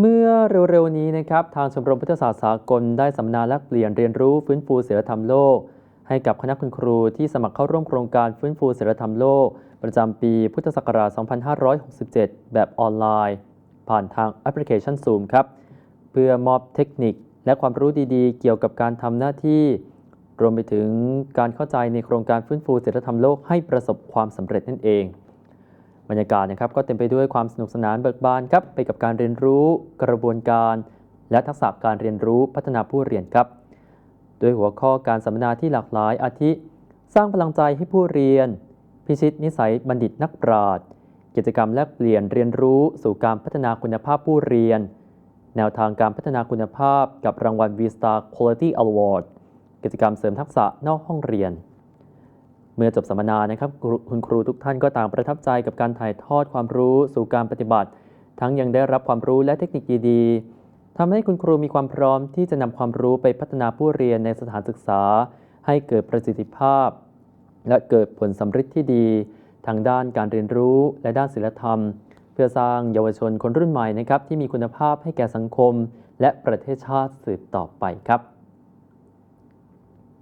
เมื่อเร็วๆนี้นะครับทางชมรมพุทธศาสตร์สากลได้สัมมนาแลกเปลี่ยนเรียนรู้ฟื้นฟูศีลธรรมโลก ให้กับคณะคุณครูที่สมัครเข้าร่วมโครงการฟื้นฟูศีลธรรมโลก ประจำปีพุทธศักราช 2567 แบบออนไลน์ ผ่านทางแอปพลิเคชัน Zoom ครับเพื่อมอบเทคนิคและความรู้ดีๆ เกี่ยวกับการทำหน้าที่ รวมไปถึงการเข้าใจในโครงการฟื้นฟูศีลธรรมโลกให้ประสบความสำเร็จนั่นเอง บรรยากาศนะครับก็เต็มไปด้วยความสนุกสนานเบิกบานครับไปกับการเรียนรู้กระบวนการ และทักษะการเรียนรู้พัฒนาผู้เรียนครับโดยหัวข้อการสัมมนาที่หลากหลายอาทิ สร้างพลังใจให้ผู้เรียน พิชิตนิสัยบัณฑิตนักปราชญ์กิจกรรมแลกเปลี่ยนเรียนรู้สู่การพัฒนาคุณภาพผู้เรียน แนวทางการพัฒนาคุณภาพกับรางวัล V-Star Quality Award กิจกรรมเสริมทักษะนอกห้องเรียน เมื่อจบสัมมนานะครับคุณครูทุกท่านก็ต่างประทับใจกับการถ่ายทอดความรู้สู่การปฏิบัติ ทั้งยังได้รับความรู้และเทคนิคดีๆทำให้คุณครูมีความพร้อมที่จะนำความรู้ไปพัฒนาผู้เรียนในสถานศึกษา ให้เกิดประสิทธิภาพ และเกิดผลสำฤทธิ์ที่ดี ทางด้านการเรียนรู้และด้านศิลธรรม เพื่อสร้างเยาวชนคนรุ่นใหม่นะครับที่มีคุณภาพให้แก่สังคม และประเทศชาติสืบต่อไปครับ